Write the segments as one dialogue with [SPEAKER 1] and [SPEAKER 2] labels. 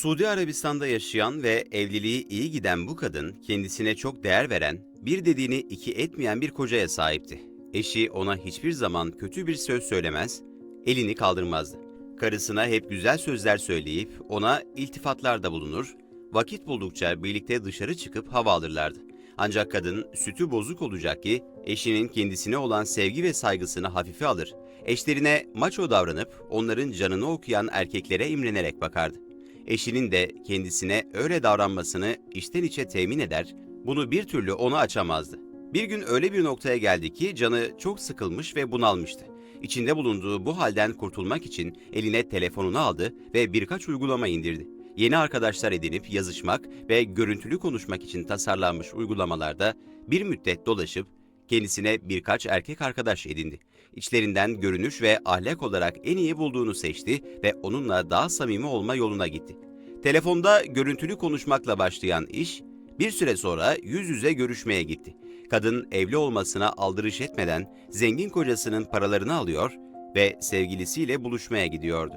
[SPEAKER 1] Suudi Arabistan'da yaşayan ve evliliği iyi giden bu kadın kendisine çok değer veren, bir dediğini iki etmeyen bir kocaya sahipti. Eşi ona hiçbir zaman kötü bir söz söylemez, elini kaldırmazdı. Karısına hep güzel sözler söyleyip ona iltifatlarda bulunur, vakit buldukça birlikte dışarı çıkıp hava alırlardı. Ancak kadın sütü bozuk olacak ki eşinin kendisine olan sevgi ve saygısını hafife alır. Eşlerine maço davranıp onların canını okuyan erkeklere imrenerek bakardı. Eşinin de kendisine öyle davranmasını içten içe temin eder, bunu bir türlü ona açamazdı. Bir gün öyle bir noktaya geldi ki canı çok sıkılmış ve bunalmıştı. İçinde bulunduğu bu halden kurtulmak için eline telefonunu aldı ve birkaç uygulama indirdi. Yeni arkadaşlar edinip yazışmak ve görüntülü konuşmak için tasarlanmış uygulamalarda bir müddet dolaşıp kendisine birkaç erkek arkadaş edindi. İçlerinden görünüş ve ahlak olarak en iyi bulduğunu seçti ve onunla daha samimi olma yoluna gitti. Telefonda görüntülü konuşmakla başlayan iş, bir süre sonra yüz yüze görüşmeye gitti. Kadın evli olmasına aldırış etmeden zengin kocasının paralarını alıyor ve sevgilisiyle buluşmaya gidiyordu.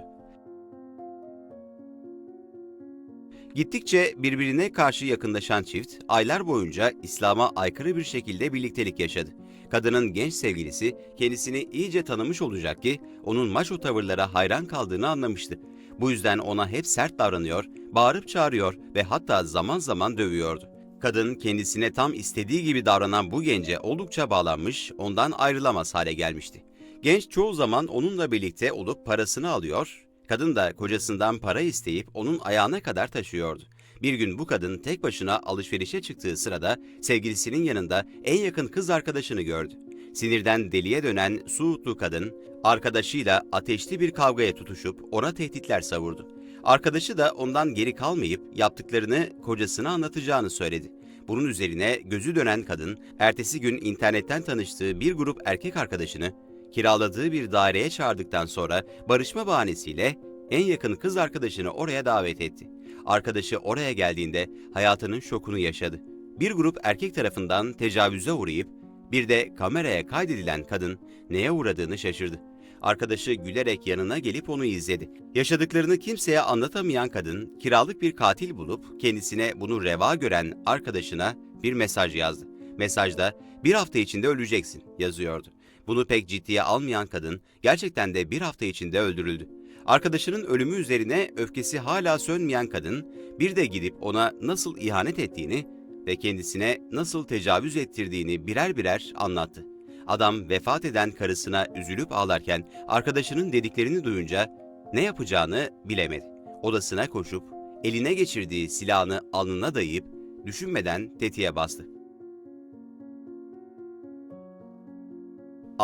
[SPEAKER 1] Gittikçe birbirine karşı yakınlaşan çift aylar boyunca İslam'a aykırı bir şekilde birliktelik yaşadı. Kadının genç sevgilisi kendisini iyice tanımış olacak ki onun maço tavırlara hayran kaldığını anlamıştı. Bu yüzden ona hep sert davranıyor, bağırıp çağırıyor ve hatta zaman zaman dövüyordu. Kadın kendisine tam istediği gibi davranan bu gence oldukça bağlanmış, ondan ayrılamaz hale gelmişti. Genç çoğu zaman onunla birlikte olup parasını alıyor, kadın da kocasından para isteyip onun ayağına kadar taşıyordu. Bir gün bu kadın tek başına alışverişe çıktığı sırada sevgilisinin yanında en yakın kız arkadaşını gördü. Sinirden deliye dönen Suudlu kadın, arkadaşıyla ateşli bir kavgaya tutuşup ona tehditler savurdu. Arkadaşı da ondan geri kalmayıp yaptıklarını kocasına anlatacağını söyledi. Bunun üzerine gözü dönen kadın, ertesi gün internetten tanıştığı bir grup erkek arkadaşını kiraladığı bir daireye çağırdıktan sonra barışma bahanesiyle en yakın kız arkadaşını oraya davet etti. Arkadaşı oraya geldiğinde hayatının şokunu yaşadı. Bir grup erkek tarafından tecavüze uğrayıp bir de kameraya kaydedilen kadın neye uğradığını şaşırdı. Arkadaşı gülerek yanına gelip onu izledi. Yaşadıklarını kimseye anlatamayan kadın kiralık bir katil bulup kendisine bunu reva gören arkadaşına bir mesaj yazdı. Mesajda bir hafta içinde öleceksin yazıyordu. Bunu pek ciddiye almayan kadın gerçekten de bir hafta içinde öldürüldü. Arkadaşının ölümü üzerine öfkesi hala sönmeyen kadın bir de gidip ona nasıl ihanet ettiğini ve kendisine nasıl tecavüz ettirdiğini birer birer anlattı. Adam vefat eden karısına üzülüp ağlarken arkadaşının dediklerini duyunca ne yapacağını bilemedi. Odasına koşup eline geçirdiği silahını alnına dayayıp düşünmeden tetiğe bastı.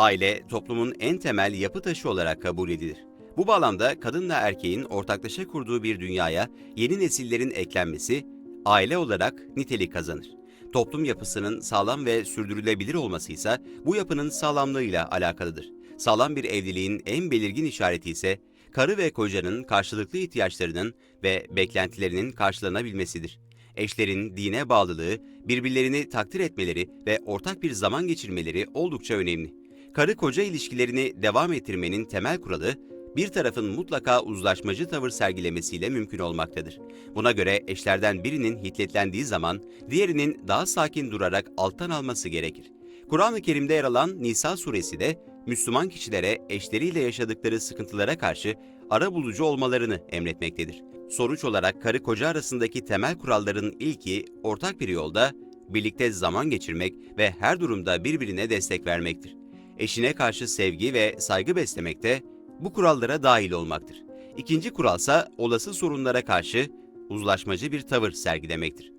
[SPEAKER 1] Aile toplumun en temel yapı taşı olarak kabul edilir. Bu bağlamda kadınla erkeğin ortaklaşa kurduğu bir dünyaya yeni nesillerin eklenmesi aile olarak nitelik kazanır. Toplum yapısının sağlam ve sürdürülebilir olması ise bu yapının sağlamlığıyla alakalıdır. Sağlam bir evliliğin en belirgin işareti ise karı ve kocanın karşılıklı ihtiyaçlarının ve beklentilerinin karşılanabilmesidir. Eşlerin dine bağlılığı, birbirlerini takdir etmeleri ve ortak bir zaman geçirmeleri oldukça önemli. Karı koca ilişkilerini devam ettirmenin temel kuralı bir tarafın mutlaka uzlaşmacı tavır sergilemesiyle mümkün olmaktadır. Buna göre eşlerden birinin hiddetlendiği zaman diğerinin daha sakin durarak alttan alması gerekir. Kur'an-ı Kerim'de yer alan Nisa suresi de Müslüman kişilere eşleriyle yaşadıkları sıkıntılara karşı ara bulucu olmalarını emretmektedir. Sonuç olarak karı koca arasındaki temel kuralların ilki ortak bir yolda birlikte zaman geçirmek ve her durumda birbirine destek vermektir eşine karşı sevgi ve saygı beslemek de bu kurallara dahil olmaktır. İkinci kuralsa olası sorunlara karşı uzlaşmacı bir tavır sergilemektir.